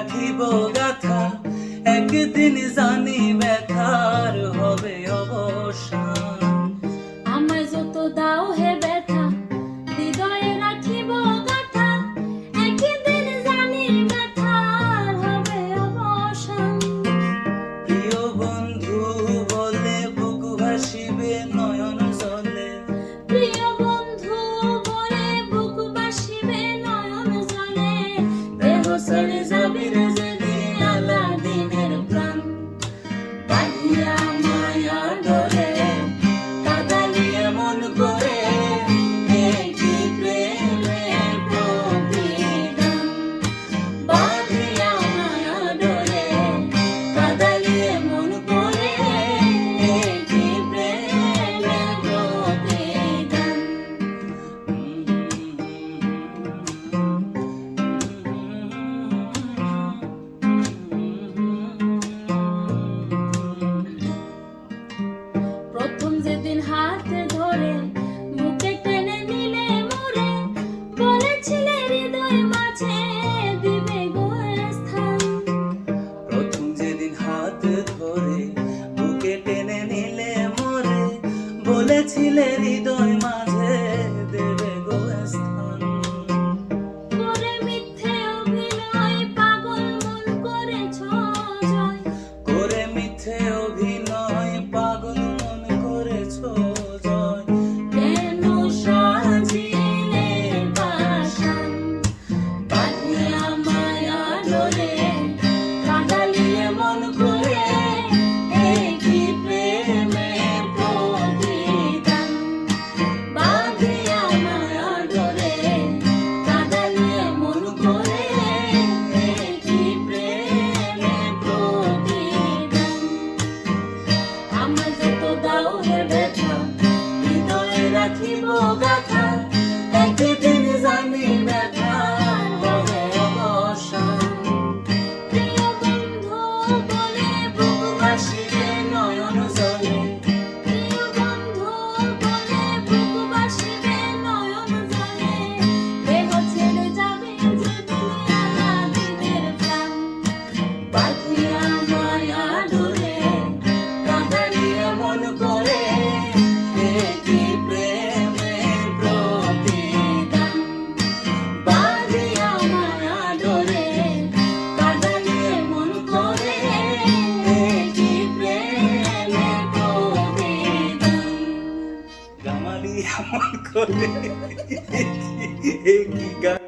রাখিব গাথা একদিন জানি বেকার হবে অবসান বলেছিলে হৃদয় কেমন করে। কি গান?